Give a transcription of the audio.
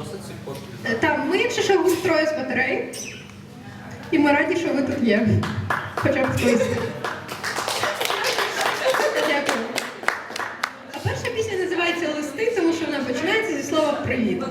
Досить цих коштів? Е, Там ми, якщо що, гурт з батарей. І ми раді, що ви тут є. Хоча б хтось. Дякую. А перша пісня називається Листи, тому що вона починається зі слова Привіт.